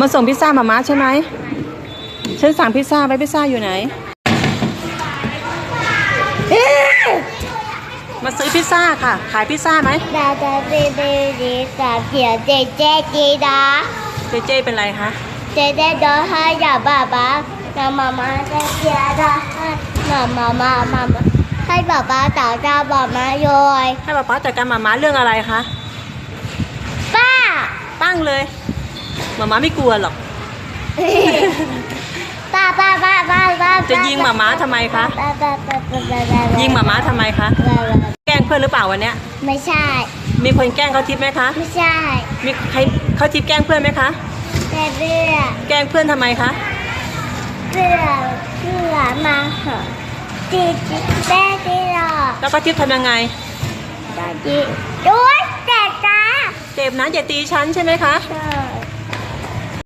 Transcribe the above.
มาส่งพิซซ่ามาม่าใช่ไหมฉันสั่งพิซซ่าไปพิซซ่าอยู่ไหนมาซื้อพิซซ่าค่ะ ขายพิซซ่าไหมดาดาเจเจดีสาเขียวเจเจเจดาเจเจเป็นไรคะเจเจดอให้ยาบ้าบ้านามามาเจเจดามามามามาให้บ้าบ้าต่อจ้าบ้ามาโยยให้บ้าบ้าจัดการมามาเรื่องอะไรคะป้าตั้งเลย มาม่าไม่กลัวหรอก ป้าป้าป้าป้าป้าจะยิงหมาม้าทำไมคะ ป้าป้าป้าป้าป้าป้ายิงหมาม่าทำไมคะ ป้าป้าแกล้งเพื่อนหรือเปล่าวันเนี้ย ไม่ใช่ มีคนแกล้งเขาทิพย์ไหมคะ ไม่ใช่มีใครเขาทิพย์แกล้งเพื่อนไหมคะ แต่เบื่อแกล้งเพื่อนทำไมคะ เบื่อเบื่อมาเหอะจีจีแม่จีหรอกแล้วก็ทิพย์ทำยังไง จีจีด้วยแต่ตาเจ็บนะอย่าตีฉันใช่ไหมคะใช่